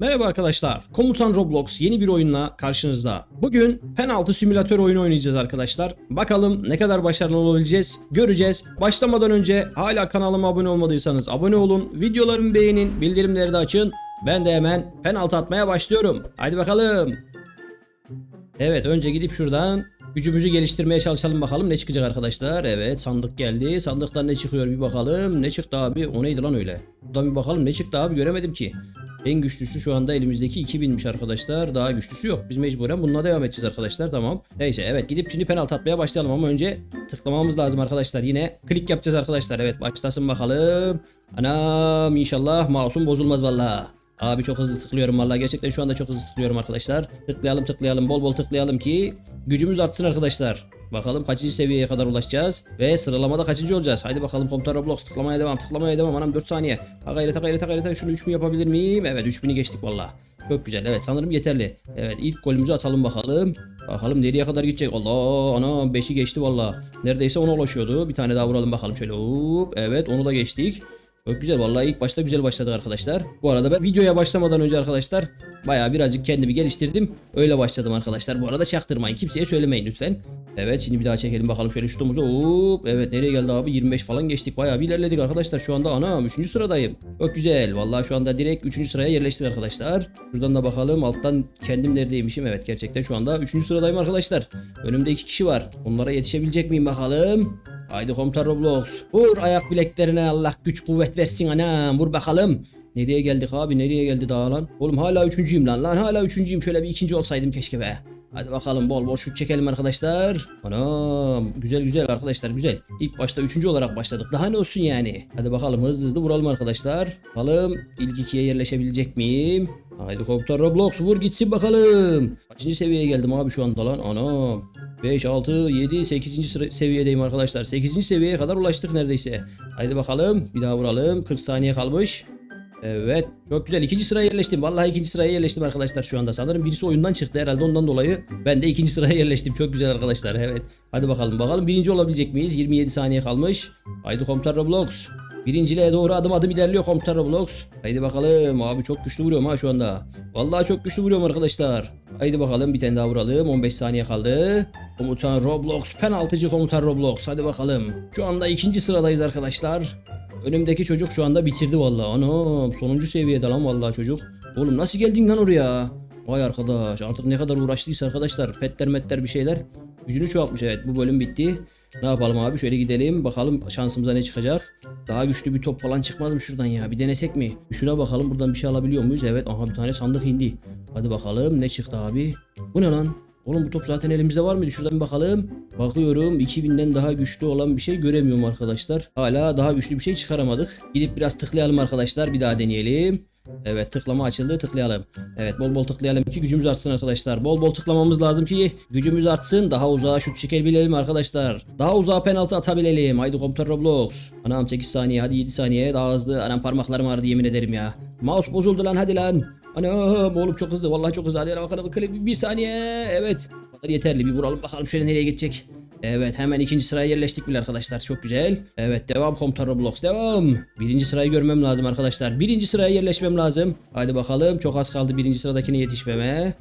Merhaba arkadaşlar. Komutan Roblox yeni bir oyunla karşınızda. Bugün penaltı simülatör oyunu oynayacağız arkadaşlar. Bakalım ne kadar başarılı olabileceğiz. Göreceğiz. Başlamadan önce hala kanalıma abone olmadıysanız abone olun. Videolarımı beğenin. Bildirimleri de açın. Ben de hemen penaltı atmaya başlıyorum. Haydi bakalım. Evet önce gidip şuradan gücümüzü geliştirmeye çalışalım bakalım ne çıkacak arkadaşlar. Evet sandık geldi. Sandıktan ne çıkıyor bir bakalım. Ne çıktı abi? O neydi lan öyle? Buradan bir bakalım ne çıktı abi göremedim ki. En güçlüsü şu anda elimizdeki 2000'miş arkadaşlar. Daha güçlüsü yok. Biz mecburen bununla devam edeceğiz arkadaşlar. Tamam. Neyse evet gidip şimdi penaltı atmaya başlayalım ama önce tıklamamız lazım arkadaşlar. Yine klik yapacağız arkadaşlar. Evet başlasın bakalım. Anam inşallah masum bozulmaz valla. Abi çok hızlı tıklıyorum vallahi gerçekten şu anda çok hızlı tıklıyorum arkadaşlar. Tıklayalım tıklayalım bol bol tıklayalım ki gücümüz artsın arkadaşlar. Bakalım kaçıncı seviyeye kadar ulaşacağız ve sıralamada kaçıncı olacağız. Haydi bakalım komutan Roblox tıklamaya devam tıklamaya devam anam 4 saniye. Ha gayret ha şunu 3000 yapabilir miyim? Evet 3000'i geçtik valla. Çok güzel evet sanırım yeterli. Evet ilk golümüzü atalım bakalım. Bakalım nereye kadar gidecek. Allah anam 5'i geçti valla. Neredeyse 10'a ulaşıyordu. Bir tane daha vuralım bakalım şöyle. Hop, evet onu da geçtik. Çok güzel vallahi ilk başta güzel başladık arkadaşlar. Bu arada ben videoya başlamadan önce arkadaşlar bayağı birazcık kendimi geliştirdim. Öyle başladım arkadaşlar. Bu arada çaktırmayın. Kimseye söylemeyin lütfen. Evet şimdi bir daha çekelim bakalım şöyle şutumuzu. Hop evet nereye geldi abi? 25 falan geçtik. Bayağı bir ilerledik arkadaşlar. Şu anda anam 3. sıradayım. Çok güzel. Vallahi şu anda direkt 3. sıraya yerleştik arkadaşlar. Şuradan da bakalım alttan kendim neredeymişim. Evet gerçekten şu anda 3. sıradayım arkadaşlar. Önümde 2 kişi var. Onlara yetişebilecek miyim bakalım? Haydi komutan Roblox. Vur ayak bileklerine Allah güç kuvvet versin anam. Vur bakalım. Nereye geldik abi nereye geldi daha? Oğlum hala üçüncüyüm lan lan hala üçüncüyüm şöyle bir ikinci olsaydım keşke be. Hadi bakalım bol bol şut çekelim arkadaşlar. Anam güzel güzel arkadaşlar güzel. İlk başta üçüncü olarak başladık. Daha ne olsun yani. Hadi bakalım hızlı hızlı vuralım arkadaşlar. Bakalım ilk ikiye yerleşebilecek miyim? Haydi komutan Roblox vur gitsin bakalım. Kaçıncı seviyeye geldim abi şu anda lan? Anam. 5, 6, 7, 8. sıra seviyedeyim arkadaşlar. 8. seviyeye kadar ulaştık neredeyse. Haydi bakalım. Bir daha vuralım. 40 saniye kalmış. Evet. Çok güzel. ikinci sıraya yerleştim. Vallahi ikinci sıraya yerleştim arkadaşlar şu anda. Sanırım birisi oyundan çıktı herhalde ondan dolayı. Ben de ikinci sıraya yerleştim. Çok güzel arkadaşlar. Evet. Hadi bakalım. Bakalım birinci olabilecek miyiz? 27 saniye kalmış. Haydi komutan Roblox. Birinciliğe doğru adım adım ilerliyor komutan Roblox. Haydi bakalım. Abi çok güçlü vuruyorum ha şu anda. Vallahi çok güçlü vuruyorum arkadaşlar. Haydi bakalım bir tane daha vuralım. 15 saniye kaldı. Komutan Roblox. Penaltıcı komutan Roblox. Hadi bakalım. Şu anda ikinci sıradayız arkadaşlar. Önümdeki çocuk şu anda bitirdi vallahi. Anam sonuncu seviyede lan vallahi çocuk. Oğlum nasıl geldin lan oraya? Vay arkadaş artık ne kadar uğraştıysa arkadaşlar petler metler bir şeyler. Gücünü çoğaltmış evet bu bölüm bitti. Ne yapalım abi şöyle gidelim bakalım şansımıza ne çıkacak. Daha güçlü bir top falan çıkmaz mı şuradan ya bir denesek mi? Şuna bakalım buradan bir şey alabiliyor muyuz? Evet aha bir tane sandık indi. Hadi bakalım ne çıktı abi? Bu ne lan? Oğlum bu top zaten elimizde var mıydı? Şuradan bir bakalım. Bakıyorum 2000'den daha güçlü olan bir şey göremiyorum arkadaşlar. Hala daha güçlü bir şey çıkaramadık. Gidip biraz tıklayalım arkadaşlar. Bir daha deneyelim. Evet tıklama açıldı tıklayalım. Evet bol bol tıklayalım ki gücümüz artsın arkadaşlar. Bol bol tıklamamız lazım ki gücümüz artsın. Daha uzağa şut çekebilelim arkadaşlar. Daha uzağa penaltı atabilelim. Haydi komutan Roblox. Anam 8 saniye hadi 7 saniye daha hızlı. Anam parmaklarım ağrıdı yemin ederim ya. Mouse bozuldu lan hadi lan. Anam oğlum çok hızlı vallahi çok hızlı. Hadi bakalım bakalım bir saniye. Evet. Kadar yeterli bir vuralım bakalım şöyle nereye gidecek. Evet hemen ikinci sıraya yerleştik bile arkadaşlar çok güzel. Evet devam komutan Roblox devam. Birinci sırayı görmem lazım arkadaşlar. Birinci sıraya yerleşmem lazım. Hadi bakalım çok az kaldı birinci sıradakine yetişmeme.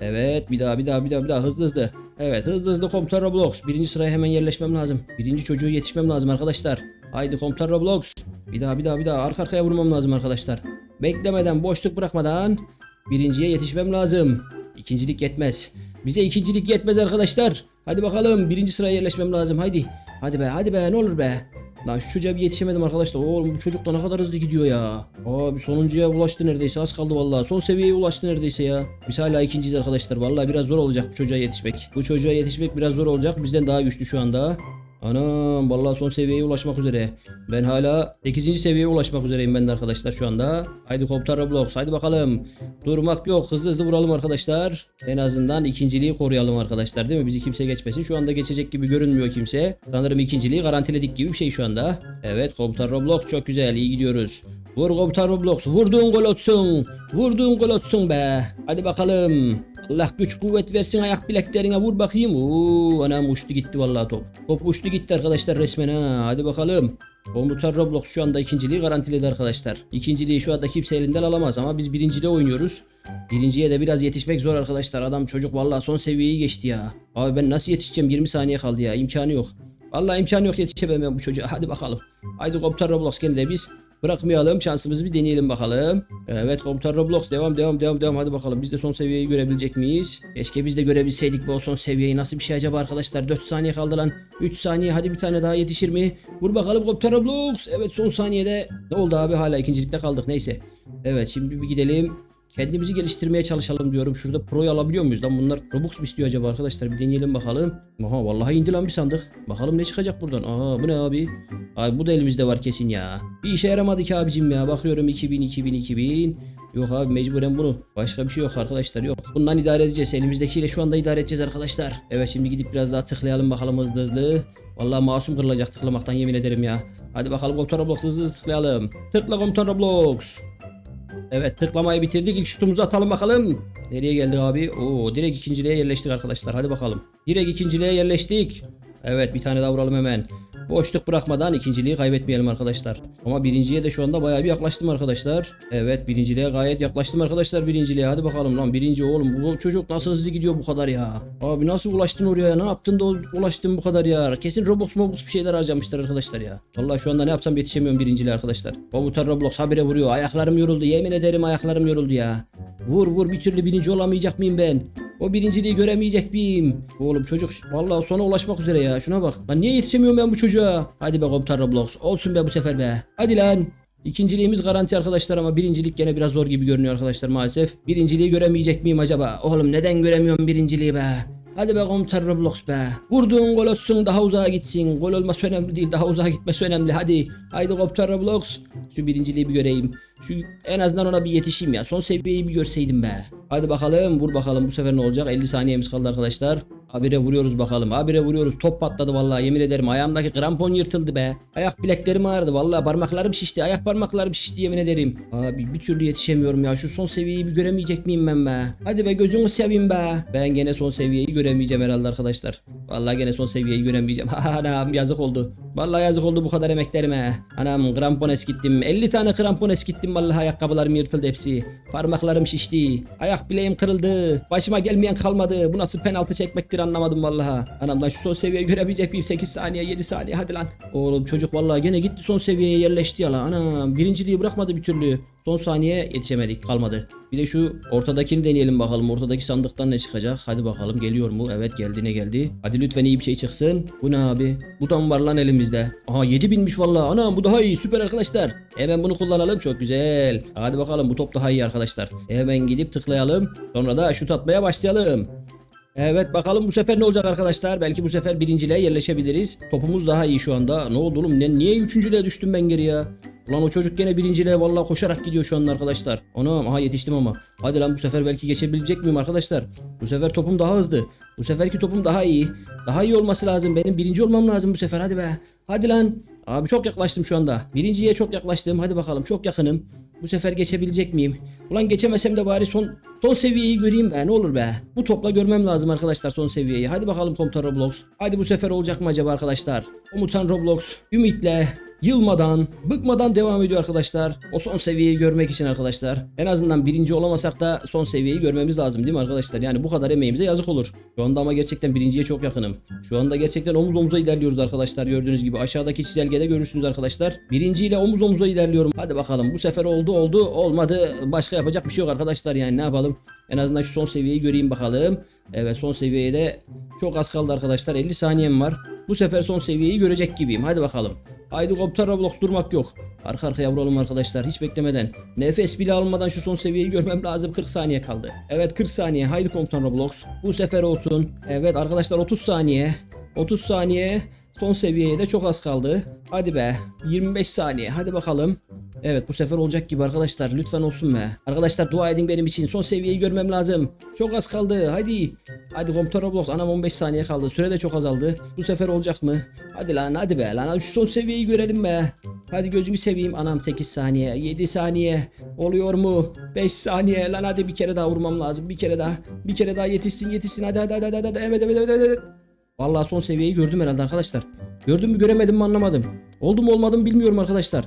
Evet bir daha bir daha bir daha bir daha hızlı hızlı. Evet hızlı hızlı komutan Roblox. Birinci sıraya hemen yerleşmem lazım. Birinci çocuğu yetişmem lazım arkadaşlar. Haydi komutan Roblox. Bir daha bir daha bir daha arka arkaya vurmam lazım arkadaşlar. Beklemeden boşluk bırakmadan birinciye yetişmem lazım. İkincilik yetmez. Bize ikincilik yetmez arkadaşlar. Hadi bakalım birinci sıraya yerleşmem lazım haydi. Hadi be hadi be ne olur be. Lan şu çocuğa bir yetişemedim arkadaşlar. Oğlum bu çocuk da ne kadar hızlı gidiyor ya. Abi sonuncuya ulaştı neredeyse az kaldı vallahi. Son seviyeye ulaştı neredeyse ya. Biz hala ikinciyiz arkadaşlar. Vallahi biraz zor olacak bu çocuğa yetişmek. Bu çocuğa yetişmek biraz zor olacak. Bizden daha güçlü şu anda. Anam vallahi son seviyeye ulaşmak üzere. Ben hala 8. seviyeye ulaşmak üzereyim ben de arkadaşlar şu anda. Haydi komutan Roblox haydi bakalım. Durmak yok hızlı hızlı vuralım arkadaşlar. En azından ikinciliği koruyalım arkadaşlar değil mi? Bizi kimse geçmesin. Şu anda geçecek gibi görünmüyor kimse. Sanırım ikinciliği garantiledik gibi bir şey şu anda. Evet komutan Roblox çok güzel iyi gidiyoruz. Vur komutan Roblox vurduğun gol olsun. Vurduğun gol olsun be. Hadi bakalım. Allah güç kuvvet versin ayak bileklerine vur bakayım. Oo, anam uçtu gitti vallahi top. Top uçtu gitti arkadaşlar resmen ha. Hadi bakalım. Komutan Roblox şu anda ikinciliği garantiledi arkadaşlar. İkinciliği şu anda kimse elinden alamaz ama biz birinciliğe oynuyoruz. Birinciye de biraz yetişmek zor arkadaşlar. Adam çocuk vallahi son seviyeyi geçti ya. Abi ben nasıl yetişeceğim? 20 saniye kaldı ya. İmkanı yok. Vallahi imkanı yok yetişemem ben bu çocuğa. Hadi bakalım. Haydi komutan Roblox gene de biz bırakmayalım. Şansımızı bir deneyelim bakalım. Evet komutan Roblox devam devam devam devam. Hadi bakalım biz de son seviyeyi görebilecek miyiz? Keşke biz de görebilseydik bu son seviyeyi. Nasıl bir şey acaba arkadaşlar? 4 saniye kaldı lan. 3 saniye hadi bir tane daha yetişir mi? Vur bakalım komutan Roblox. Evet son saniyede. Ne oldu abi hala ikincilikte kaldık neyse. Evet şimdi bir gidelim. Kendimizi geliştirmeye çalışalım diyorum. Şurada pro'yu alabiliyor muyuz lan? Bunlar Robux mu istiyor acaba arkadaşlar? Bir deneyelim bakalım. Aha vallahi indi lan bir sandık. Bakalım ne çıkacak buradan. Aa bu ne abi? Abi bu da elimizde var kesin ya. Bir işe yaramadı ki abicim ya. Bakıyorum 2000 2000 2000. Yok abi mecburen bunu. Başka bir şey yok arkadaşlar yok. Bundan idare edeceğiz. Elimizdekiyle şu anda idare edeceğiz arkadaşlar. Evet şimdi gidip biraz daha tıklayalım bakalım hızlı hızlı. Vallahi masum kırılacak tıklamaktan yemin ederim ya. Hadi bakalım komutan Roblox hızlı hızlı tıklayalım. Tıkla komutan Roblox. Evet tıklamayı bitirdik. İlk şutumuzu atalım bakalım. Nereye geldik abi? Oo direkt ikinciliğe yerleştik arkadaşlar. Hadi bakalım. Direkt ikinciliğe yerleştik. Evet bir tane daha vuralım hemen. Boşluk bırakmadan ikinciliği kaybetmeyelim arkadaşlar. Ama birinciye de şu anda bayağı bir yaklaştım arkadaşlar. Evet birinciliğe gayet yaklaştım arkadaşlar birinciliğe. Hadi bakalım lan birinci oğlum. Bu çocuk nasıl hızlı gidiyor bu kadar ya. Abi nasıl ulaştın oraya? Ne yaptın da ulaştın bu kadar ya? Kesin Roblox Roblox bir şeyler harcamışlar arkadaşlar ya. Vallahi şu anda ne yapsam yetişemiyorum birinciliğe arkadaşlar. Komutan Roblox habire vuruyor. Ayaklarım yoruldu. Yemin ederim ayaklarım yoruldu ya. Vur vur bir türlü birinci olamayacak mıyım ben? O birinciliği göremeyecek miyim? Oğlum çocuk vallahi sona ulaşmak üzere ya. Şuna bak. Lan niye yetişemiyorum ben bu çocuğa? Hadi be komutan Roblox. Olsun be bu sefer be. Hadi lan. İkinciliğimiz garanti arkadaşlar ama birincilik gene biraz zor gibi görünüyor arkadaşlar maalesef. Birinciliği göremeyecek miyim acaba? Oğlum neden göremiyorum birinciliği be? Hadi be komutan Roblox be. Vurduğun gol olsun daha uzağa gitsin. Gol olması önemli değil daha uzağa gitmesi önemli. Hadi. Haydi komutan Roblox. Şu birinciliği bir göreyim. Şu en azından ona bir yetişeyim ya. Son seviyeyi bir görseydim be. Hadi bakalım vur bakalım bu sefer ne olacak? 50 saniyemiz kaldı arkadaşlar. Habire vuruyoruz bakalım. Habire vuruyoruz. Top patladı vallahi yemin ederim. Ayağımdaki krampon yırtıldı be. Ayak bileklerim ağrıdı vallahi. Parmaklarım şişti. Ayak parmaklarım şişti yemin ederim. Abi bir türlü yetişemiyorum ya. Şu son seviyeyi bir göremeyecek miyim ben be? Hadi be gözünü seveyim be. Ben gene son seviyeyi göremeyeceğim herhalde arkadaşlar. Vallahi gene son seviyeyi göremeyeceğim. Anam yazık oldu. Vallahi yazık oldu bu kadar emeklerime. Anam krampon eskittim. 50 tane krampon eskittim vallahi ayakkabılarım yırtıldı hepsi. Parmaklarım şişti. Ayak bileğim kırıldı. Başıma gelmeyen kalmadı. Bu nasıl penaltı çekmektir anlamadım vallahi. Anam lan şu son seviyeyi görebilecek miyim? 8 saniye 7 saniye hadi lan. Oğlum çocuk vallahi gene gitti son seviyeye yerleşti ya lan. Anam birinciliği bırakmadı bir türlü. Son saniye yetişemedik kalmadı. Bir de şu ortadakini deneyelim bakalım. Ortadaki sandıktan ne çıkacak? Hadi bakalım geliyor mu? Evet geldi ne geldi? Hadi lütfen iyi bir şey çıksın. Bu ne abi? Bu da mı var lan elimizde? Aha 7000'miş vallahi. Anam bu daha iyi. Süper arkadaşlar. Hemen bunu kullanalım. Çok güzel. Hadi bakalım bu top daha iyi arkadaşlar. Hemen gidip tıklayalım. Sonra da şut atmaya başlayalım. Evet bakalım bu sefer ne olacak arkadaşlar? Belki bu sefer birinciliğe yerleşebiliriz. Topumuz daha iyi şu anda. Ne oldu oğlum? Ne, niye üçüncülüğe düştüm ben geri ya? Ulan o çocuk gene birinciliğe vallahi koşarak gidiyor şu anda arkadaşlar. Anam aha yetiştim ama. Hadi lan bu sefer belki geçebilecek miyim arkadaşlar? Bu sefer topum daha hızlı. Bu seferki topum daha iyi. Daha iyi olması lazım. Benim birinci olmam lazım bu sefer. Hadi be. Hadi lan. Abi çok yaklaştım şu anda. Birinciye çok yaklaştım. Hadi bakalım çok yakınım. Bu sefer geçebilecek miyim? Ulan geçemesem de bari son son seviyeyi göreyim be. Ne olur be. Bu topla görmem lazım arkadaşlar son seviyeyi. Hadi bakalım komutan Roblox. Hadi bu sefer olacak mı acaba arkadaşlar? Komutan Roblox ümitle yılmadan, bıkmadan devam ediyor arkadaşlar. O son seviyeyi görmek için arkadaşlar. En azından birinci olamasak da son seviyeyi görmemiz lazım değil mi arkadaşlar? Yani bu kadar emeğimize yazık olur. Şu anda ama gerçekten birinciye çok yakınım. Şu anda gerçekten omuz omuza ilerliyoruz arkadaşlar. Gördüğünüz gibi aşağıdaki çizelgede görürsünüz arkadaşlar. Birinciyle omuz omuza ilerliyorum. Hadi bakalım bu sefer oldu oldu olmadı. Başka yapacak bir şey yok arkadaşlar yani ne yapalım. En azından şu son seviyeyi göreyim bakalım. Evet son seviyeye de çok az kaldı arkadaşlar. 50 saniyem var. Bu sefer son seviyeyi görecek gibiyim. Hadi bakalım. Haydi komutan Roblox durmak yok. Arka arkaya vuralım arkadaşlar hiç beklemeden. Nefes bile almadan şu son seviyeyi görmem lazım. 40 saniye kaldı. Evet 40 saniye. Haydi komutan Roblox. Bu sefer olsun. Evet arkadaşlar 30 saniye. 30 saniye. Son seviyeye de çok az kaldı. Hadi be. 25 saniye. Hadi bakalım. Evet bu sefer olacak gibi arkadaşlar. Lütfen olsun be. Arkadaşlar dua edin benim için. Son seviyeyi görmem lazım. Çok az kaldı. Hadi. Hadi komutan Roblox. Anam 15 saniye kaldı. Süre de çok azaldı. Bu sefer olacak mı? Hadi lan hadi be. Lan şu son seviyeyi görelim be. Hadi gözünü seveyim. Anam 8 saniye. 7 saniye. Oluyor mu? 5 saniye. Lan hadi bir kere daha vurmam lazım. Bir kere daha. Bir kere daha yetişsin yetişsin. Hadi hadi hadi hadi. hadi. Evet evet evet evet. Vallahi son seviyeyi gördüm herhalde arkadaşlar. Gördüm mü göremedim mi anlamadım. Oldu mu olmadı mı bilmiyorum arkadaşlar.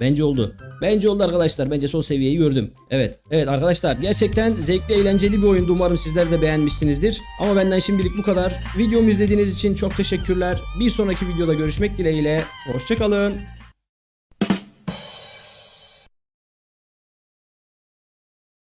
Bence oldu. Bence oldu arkadaşlar. Bence son seviyeyi gördüm. Evet. Evet arkadaşlar gerçekten zevkli eğlenceli bir oyundu. Umarım sizler de beğenmişsinizdir. Ama benden şimdilik bu kadar. Videomu izlediğiniz için çok teşekkürler. Bir sonraki videoda görüşmek dileğiyle. Hoşçakalın.